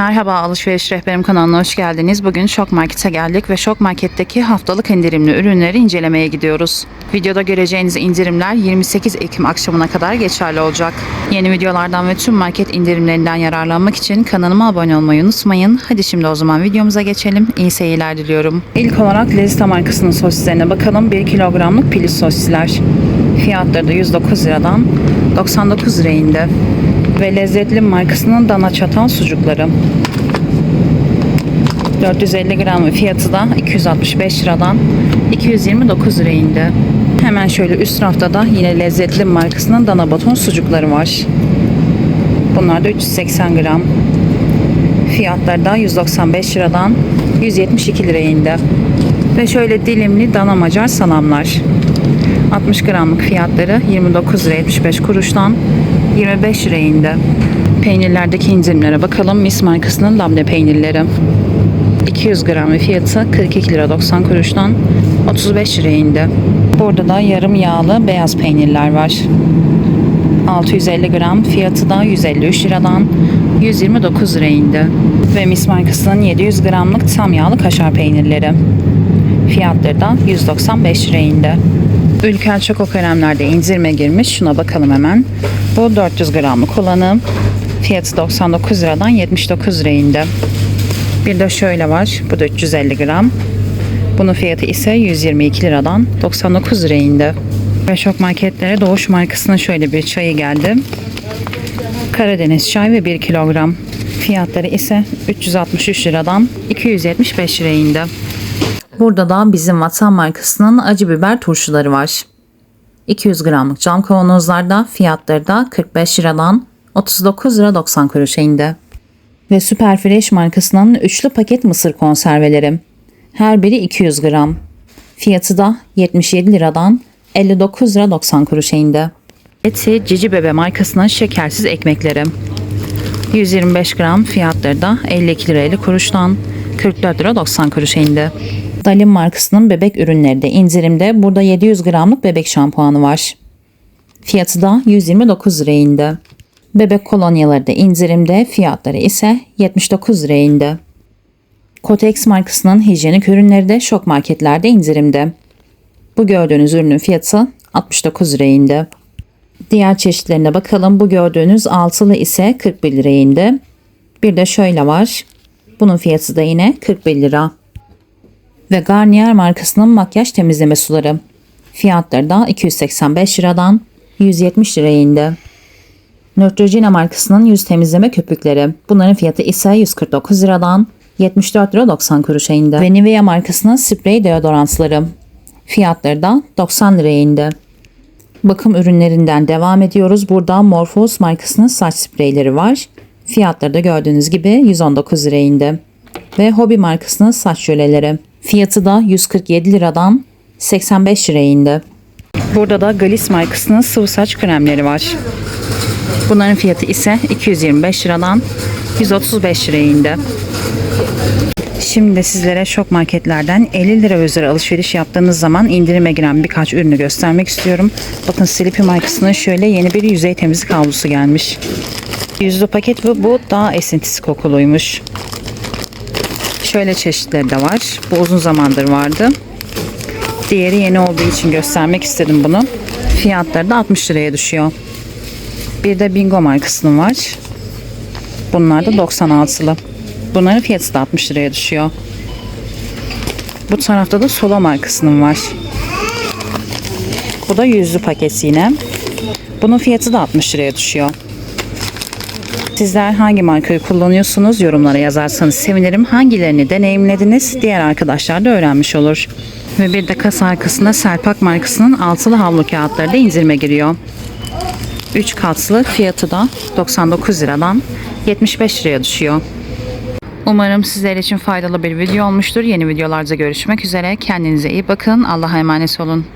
Merhaba Alışveriş Rehberim kanalına hoş geldiniz. Bugün Şok Market'e geldik ve Şok Market'teki haftalık indirimli ürünleri incelemeye gidiyoruz. Videoda göreceğiniz indirimler 28 Ekim akşamına kadar geçerli olacak. Yeni videolardan ve tüm market indirimlerinden yararlanmak için kanalıma abone olmayı unutmayın. Hadi şimdi o zaman videomuza geçelim. İyi seyirler diliyorum. İlk olarak Lezita markasının sosislerine bakalım. 1 kilogramlık piliç sosisler. Fiyatları da 109 liradan 99 liraya indi ve lezzetli markasının dana çatal sucukları. 450 gram ve fiyatı da 265 liradan 229 liraya indi. Hemen şöyle üst rafta da yine lezzetli markasının dana baton sucukları var. Bunlar da 380 gram. Fiyatları da 195 liradan 172 liraya indi. Ve şöyle dilimli dana macar salamlar. 60 gramlık fiyatları 29 lira 75 kuruştan 25 liraya indi. Peynirlerdeki indirimlere bakalım. Mis markasının labne peynirleri. 200 gram ve fiyatı 42 lira 90 kuruştan 35 liraya indi. Burada da yarım yağlı beyaz peynirler var. 650 gram fiyatı da 153 liradan 129 liraya indi. Ve Mis markasının 700 gramlık tam yağlı kaşar peynirleri. Fiyatları da 195 liraya indi. Ülker Çoko kremlerde indirime girmiş. Şuna bakalım hemen. Bu 400 gramlık olanı. Fiyatı 99 liradan 79 liraya indi. Bir de şöyle var. Bu da 350 gram. Bunun fiyatı ise 122 liradan 99 liraya indi. Ve şok marketlere Doğuş markasının şöyle bir çayı geldi. Karadeniz çay ve 1 kilogram. Fiyatları ise 363 liradan 275 liraya indi. Burada da bizim Vatan markasının acı biber turşuları var. 200 gramlık cam kavanozlarda fiyatları da 45 liradan 39 lira 90 kuruşa indi. Ve Super Fresh markasının üçlü paket mısır konserveleri. Her biri 200 gram. Fiyatı da 77 liradan 59 lira 90 kuruşa indi. Eti Cici Bebe markasının şekersiz ekmekleri. 125 gram fiyatları da 52 lira 50 kuruştan 44 lira 90 kuruşa indi. Dalim markasının bebek ürünleri de indirimde. Burada 700 gramlık bebek şampuanı var. Fiyatı da 129 liraya indi. Bebek kolonyaları da indirimde. Fiyatları ise 79 liraya indi. Kotex markasının hijyenik ürünleri de şok marketlerde indirimde. Bu gördüğünüz ürünün fiyatı 69 liraya indi. Diğer çeşitlerine bakalım. Bu gördüğünüz altılı ise 41 liraya indi. Bir de şöyle var. Bunun fiyatı da yine 41 lira. Ve Garnier markasının makyaj temizleme suları. Fiyatları da 285 liradan 170 liraya indi. Neutrogena markasının yüz temizleme köpükleri. Bunların fiyatı ise 149 liradan 74 lira 90 kuruşa indi. Ve Nivea markasının sprey deodorantları. Fiyatları da 90 liraya indi. Bakım ürünlerinden devam ediyoruz. Burada Morpheus markasının saç spreyleri var. Fiyatları da gördüğünüz gibi 119 liraya indi. Ve Hobby markasının saç jöleleri. Fiyatı da 147 liradan 85 liraya indi. Burada da Galis markasının sıvı saç kremleri var. Bunların fiyatı ise 225 liradan 135 liraya indi. Şimdi de sizlere şok marketlerden 50 lira üzeri alışveriş yaptığınız zaman indirime giren birkaç ürünü göstermek istiyorum. Bakın Sleepy markasının şöyle yeni bir yüzey temizlik havlusu gelmiş. Yüzlü paket ve bu daha esintisi kokuluymuş. Şöyle çeşitleri de var. Bu uzun zamandır vardı. Diğeri yeni olduğu için göstermek istedim bunu. Fiyatları da 60 liraya düşüyor. Bir de Bingo markasının var. Bunlar da 96'lı. Bunların fiyatı da 60 liraya düşüyor. Bu tarafta da Sola markasının var. Bu da yüzlü paket yine. Bunun fiyatı da 60 liraya düşüyor. Sizler hangi markayı kullanıyorsunuz yorumlara yazarsanız sevinirim. Hangilerini deneyimlediniz diğer arkadaşlar da öğrenmiş olur. Ve bir de kasa arkasında Serpak markasının altılı havlu kağıtları da indirime giriyor. 3 katlı fiyatı da 99 liradan 75 liraya düşüyor. Umarım sizler için faydalı bir video olmuştur. Yeni videolarda görüşmek üzere. Kendinize iyi bakın. Allah'a emanet olun.